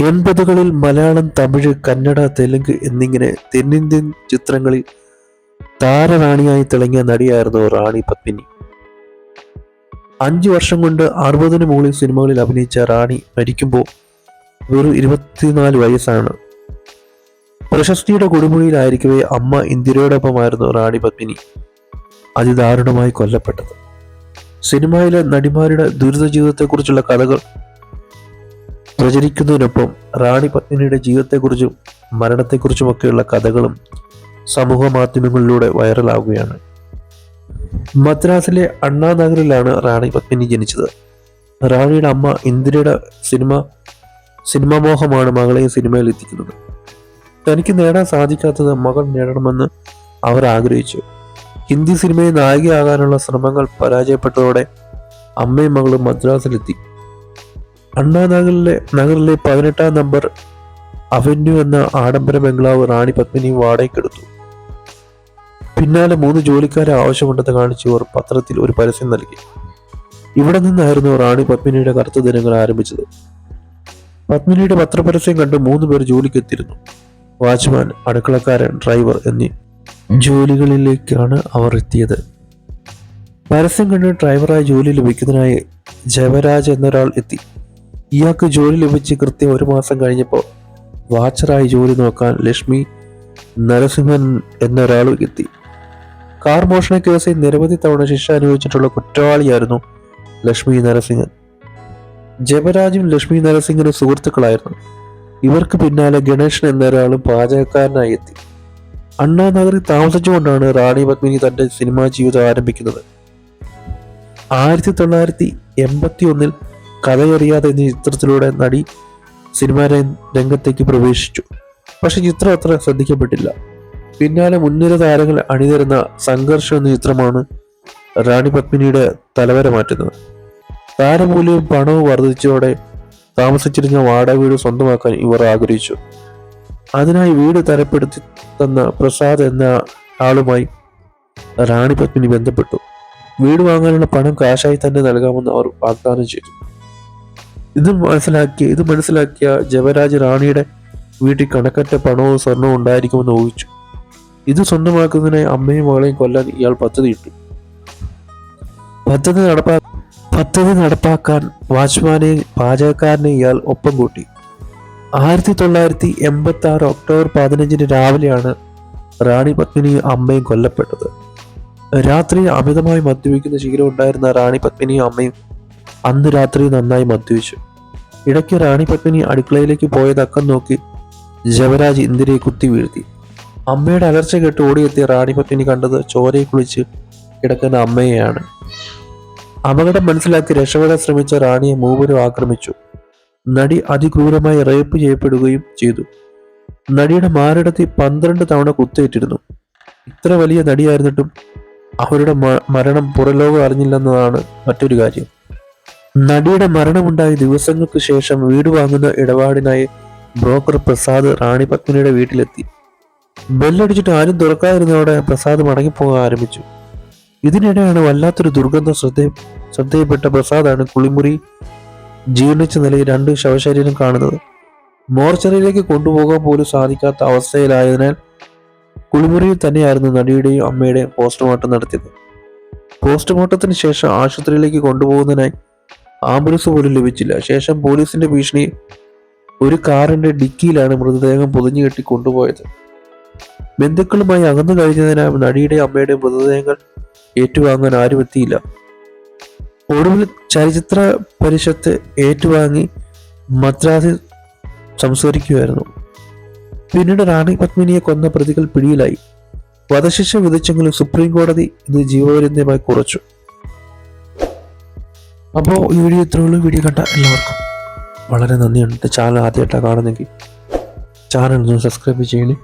എൺപതുകളിൽ മലയാളം തമിഴ് കന്നഡ തെലുങ്ക് എന്നിങ്ങനെ തെന്നിന്ത്യൻ ചിത്രങ്ങളിൽ താരറാണിയായി തിളങ്ങിയ നടിയായിരുന്നു റാണി പത്മിനി. അഞ്ചു വർഷം കൊണ്ട് അറുപതിന് മുകളിൽ സിനിമകളിൽ അഭിനയിച്ച റാണി മരിക്കുമ്പോൾ വെറും ഇരുപത്തിനാല് വയസ്സാണ്. പ്രശസ്തിയുടെ കൊടുമുടിയിലായിരിക്കവേ അമ്മ ഇന്ദിരയോടൊപ്പമായിരുന്നു റാണി പത്മിനി. അതിദാരുണമായി കൊല്ലപ്പെട്ടത്. സിനിമയിലെ നടിമാരുടെ ദുരിത ജീവിതത്തെക്കുറിച്ചുള്ള കഥകൾ പ്രചരിക്കുന്നതിനൊപ്പം റാണി പത്മിനിയുടെ ജീവിതത്തെക്കുറിച്ചും മരണത്തെക്കുറിച്ചുമൊക്കെയുള്ള കഥകളും സമൂഹ മാധ്യമങ്ങളിലൂടെ വൈറലാകുകയാണ് മദ്രാസിലെ അണ്ണാ നഗറിലാണ് റാണി പത്മിനി ജനിച്ചത്. റാണിയുടെ അമ്മ ഇന്ദിരയുടെ സിനിമ സിനിമാ മോഹമാണ് മകളെ സിനിമയിൽ എത്തിക്കുന്നത്. തനിക്ക് നേടാൻ സാധിക്കാത്തത് മകൾ നേടണമെന്ന് അവർ ആഗ്രഹിച്ചു. ഹിന്ദി സിനിമയിൽ നായികയാകാനുള്ള ശ്രമങ്ങൾ പരാജയപ്പെട്ടതോടെ അമ്മയും മകളും മദ്രാസിലെത്തി. അണ്ണാ നഗറിലെ നഗറിലെ പതിനെട്ടാം നമ്പർ അവന്യൂ എന്ന ആഡംബര ബംഗ്ലാവ് റാണി പത്മിനി വാടകയ്ക്കെടുത്തു പിന്നാലെ മൂന്ന് ജോലിക്കാരെ ആവശ്യമുണ്ടെന്ന് കാണിച്ച് ഇവർ പത്രത്തിൽ ഒരു പരസ്യം നൽകി. ഇവിടെ നിന്നായിരുന്നു റാണി പത്മിനിയുടെ കറുത്ത ദിനങ്ങൾ ആരംഭിച്ചത്. പത്മിനിയുടെ പത്രപരസ്യം കണ്ട് മൂന്ന് പേർ ജോലിക്ക് എത്തിയിരുന്നു. വാച്ച്മാൻ അടുക്കളക്കാരൻ ഡ്രൈവർ എന്നീ ജോലികളിലേക്കാണ് അവർ എത്തിയത്. പരസ്യം കണ്ട് ഡ്രൈവറായി ജോലി ലഭിക്കുന്നതിനായി ജയവരാജ് എന്നൊരാൾ എത്തി. ഇയാൾക്ക് ജോലി ലഭിച്ച് കൃത്യം ഒരു മാസം കഴിഞ്ഞപ്പോൾ വാച്ചറായി ജോലി നോക്കാൻ ലക്ഷ്മി നരസിംഹൻ എന്നൊരാൾ എത്തി. കാർ മോഷണ കേസിൽ നിരവധി തവണ ശിക്ഷ അനുഭവിച്ചിട്ടുള്ള കുറ്റവാളിയായിരുന്നു ലക്ഷ്മി നരസിംഹൻ. ജയരാജും ലക്ഷ്മി നരസിംഹനും സുഹൃത്തുക്കളായിരുന്നു. ഇവർക്ക് പിന്നാലെ ഗണേശൻ എന്നൊരാളും പാചകക്കാരനായി എത്തി. അണ്ണാനഗറിൽ താമസിച്ചുകൊണ്ടാണ് റാണി പത്മിനി തന്റെ സിനിമാ ജീവിതം ആരംഭിക്കുന്നത്. ആയിരത്തി തൊള്ളായിരത്തി എൺപത്തി ഒന്നിൽ കഥയറിയാതെ എന്ന ചിത്രത്തിലൂടെ നടി സിനിമാ രംഗ- രംഗത്തേക്ക് പ്രവേശിച്ചു. പക്ഷെ ചിത്രം അത്ര ശ്രദ്ധിക്കപ്പെട്ടില്ല. പിന്നാലെ മുൻനിര താരങ്ങൾ അണിനിരുന്ന സംഘർഷം എന്ന ചിത്രമാണ് റാണി പത്മിനിയുടെ തലവര മാറ്റുന്നത്. താരമൂല്യവും പണവും വർദ്ധിച്ചതോടെ താമസിച്ചിരുന്ന വാടക വീട് സ്വന്തമാക്കാൻ ഇവർ ആഗ്രഹിച്ചു. അതിനായി വീട് തരപ്പെടുത്തി തന്ന പ്രസാദ് എന്ന ആളുമായി റാണി പത്മിനി ബന്ധപ്പെട്ടു. വീട് വാങ്ങാനുള്ള പണം കാശായി തന്നെ നൽകാമെന്ന് അവർ വാഗ്ദാനം ചെയ്തു. ഇത് മനസ്സിലാക്കിയ ഇത് മനസ്സിലാക്കിയ ജവരാജ് റാണിയുടെ വീട്ടിൽ കണക്കറ്റ പണവും സ്വർണവും ഉണ്ടായിരിക്കുമെന്ന് ഊഹിച്ചു. ഇത് സ്വന്തമാക്കുന്നതിനായി അമ്മയും മകളെയും കൊല്ലാൻ ഇയാൾ പദ്ധതിയിട്ടു പദ്ധതി നടപ്പാ പദ്ധതി നടപ്പാക്കാൻ വാച്ച്മാനെയും പാചകക്കാരനെയും ഇയാൾ ഒപ്പം കൂട്ടി. ആയിരത്തി തൊള്ളായിരത്തി എൺപത്തി ആറ് ഒക്ടോബർ പതിനഞ്ചിന് രാവിലെയാണ് റാണി പത്മിനിയും അമ്മയും കൊല്ലപ്പെട്ടത്. രാത്രി അമിതമായി മദ്യപിക്കുന്ന ശീലം ഉണ്ടായിരുന്ന റാണി പത്മിനിയും അമ്മയും അന്ന് രാത്രി നന്നായി മദ്യപിച്ചു. ഇടയ്ക്ക് റാണി പത്മിനി അടുക്കളയിലേക്ക് പോയതക്കം നോക്കി ജവരാജ് ഇന്ദിരയെ കുത്തി വീഴ്ത്തി. അമ്മയുടെ അലർച്ച കേട്ട് ഓടിയെത്തിയ റാണി പത്മിനി കണ്ടത് ചോരയെ കുളിച്ച് കിടക്കുന്ന അമ്മയെയാണ്. അപകടം മനസ്സിലാക്കി രക്ഷപ്പെടാൻ ശ്രമിച്ച റാണിയെ മൂവരും ആക്രമിച്ചു. നടി അതിക്രൂരമായി റേപ്പ് ചെയ്യപ്പെടുകയും ചെയ്തു. നടിയുടെ മാറിടത്തി പന്ത്രണ്ട് തവണ കുത്തേറ്റിരുന്നു. ഇത്ര വലിയ നടിയായിരുന്നിട്ടും അവരുടെ മരണം പുറലോകം അറിഞ്ഞില്ലെന്നതാണ് മറ്റൊരു കാര്യം. നടിയുടെ മരണമുണ്ടായ ദിവസങ്ങൾക്ക് ശേഷം വീട് വാങ്ങുന്ന ഇടപാടിനായി ബ്രോക്കർ പ്രസാദ് റാണി പത്മിനിയുടെ വീട്ടിലെത്തി. ബെല്ലടിച്ചിട്ട് ആരും തുറക്കാതിരുന്നതോടെ പ്രസാദ് മടങ്ങിപ്പോകാൻ ആരംഭിച്ചു. ഇതിനിടെയാണ് വല്ലാത്തൊരു ദുർഗന്ധം ശ്രദ്ധ ശ്രദ്ധയിൽപ്പെട്ട പ്രസാദാണ് കുളിമുറി ജീർണിച്ച നിലയിൽ രണ്ട് ശവശരീരം കാണുന്നത്. മോർച്ചറിയിലേക്ക് കൊണ്ടുപോകാൻ പോലും സാധിക്കാത്ത അവസ്ഥയിലായതിനാൽ കുളിമുറിയിൽ തന്നെയായിരുന്നു നടിയുടെയും അമ്മയുടെയും പോസ്റ്റ്മോർട്ടം നടത്തിയത്. പോസ്റ്റ്മോർട്ടത്തിന് ശേഷം ആശുപത്രിയിലേക്ക് കൊണ്ടുപോകുന്നതിനായി ആംബുലൻസ് പോലും ലഭിച്ചില്ല. ശേഷം പോലീസിന്റെ ഭീഷണി ഒരു കാറിന്റെ ഡിക്കിയിലാണ് മൃതദേഹം പൊതിഞ്ഞു കെട്ടി കൊണ്ടുപോയത്. ബന്ധുക്കളുമായി അകന്നു കഴിഞ്ഞതിനാൽ നടിയുടെ അമ്മയുടെ മൃതദേഹങ്ങൾ ഏറ്റുവാങ്ങാൻ ആരും എത്തിയില്ല. ഒടുവിൽ ചലച്ചിത്ര പരിഷത്ത് ഏറ്റുവാങ്ങി മദ്രാസിൽ സംസാരിക്കുമായിരുന്നു. പിന്നീട് റാണി പത്മിനിയെ കൊന്ന പ്രതികൾ പിടിയിലായി. വധശിക്ഷ വിധിച്ചെങ്കിലും സുപ്രീം കോടതി ഇത് ജീവപര്യന്തമായി കുറച്ചു. അപ്പോൾ ഈ വീഡിയോ ഇത്രയുള്ളൂ വീഡിയോ കണ്ട എല്ലാവർക്കും വളരെ നന്ദിയുണ്ട്. ചാനൽ ആദ്യമായിട്ടാണ് കാണുന്നെങ്കിൽ ചാനൽ ഒന്ന് സബ്സ്ക്രൈബ് ചെയ്യണേ.